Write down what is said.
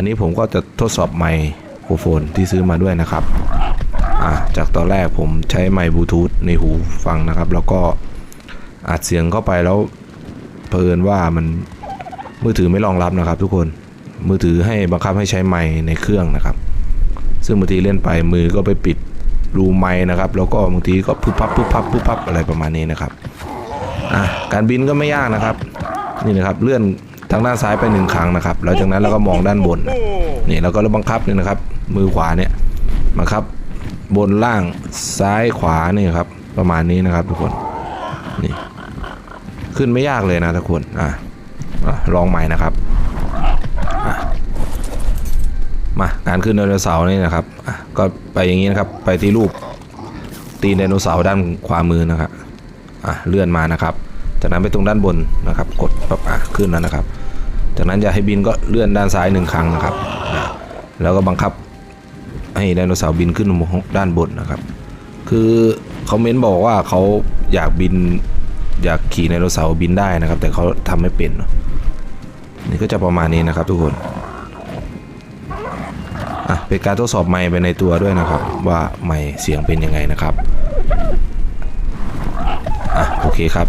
อันนี้ผมก็จะทดสอบไมโครโฟนที่ซื้อมาด้วยนะครับอะจากตอนแรกผมใช้ไมค์บลูทูธในหูฟังนะครับ แล้วก็อัดเสียงเข้าไปแล้วเผอิญว่ามันมือถือไม่รองรับนะครับ ทุกคนมือถือให้บังคับให้ใช้ไมค์ในเครื่องนะครับ ซึ่งบางทีเล่นไปมือก็ไปปิดรูไม้นะครับ แล้วก็บางทีก็พึบพับพึบพับพึบพับอะไรประมาณนี้นะครับอะการบินก็ไม่ยากนะครับ นี่นะครับเลื่อน ทางด้านซ้ายไปหนึ่งครั้งนะครับแล้วจากนั้นเราก็มองด้านบนนี่แล้วก็บังคับนี่นะครับ มือขวาเนี่ยบังคับบนล่างซ้ายขวานี่ครับ ประมาณนี้นะครับทุกคนนี่ขึ้นไม่ยากเลยนะทุกคนอะลองใหม่นะครับมาการขึ้นไดโนเสาร์นี่นะครับอะก็ไปอย่างนี้นะครับไปที่รูปตีนไดโนเสาร์ด้านขวามือนะครับอะเลื่อนมานะครับ จากนั้นไปตรงด้านบนนะครับ กดปั๊บอะขึ้นแล้วนะครับ จากนั้นจะให้บินก็เลื่อนด้านซ้ายหนึ่งครั้งนะครับ แล้วก็บังคับให้ไดโนเสาร์บินขึ้นด้านบนนะครับ คือเขาเม้นบอกว่าเขาอยากบินอยากขี่ไดโนเสาร์บินได้นะครับ แต่เขาทำไม่เป็นนี่ก็จะประมาณนี้นะครับทุกคนอะเป็นการทดสอบไมค์ไปในตัวด้วยนะครับ ว่าไมค์เสียงเป็นยังไงนะครับอะโอเคครับ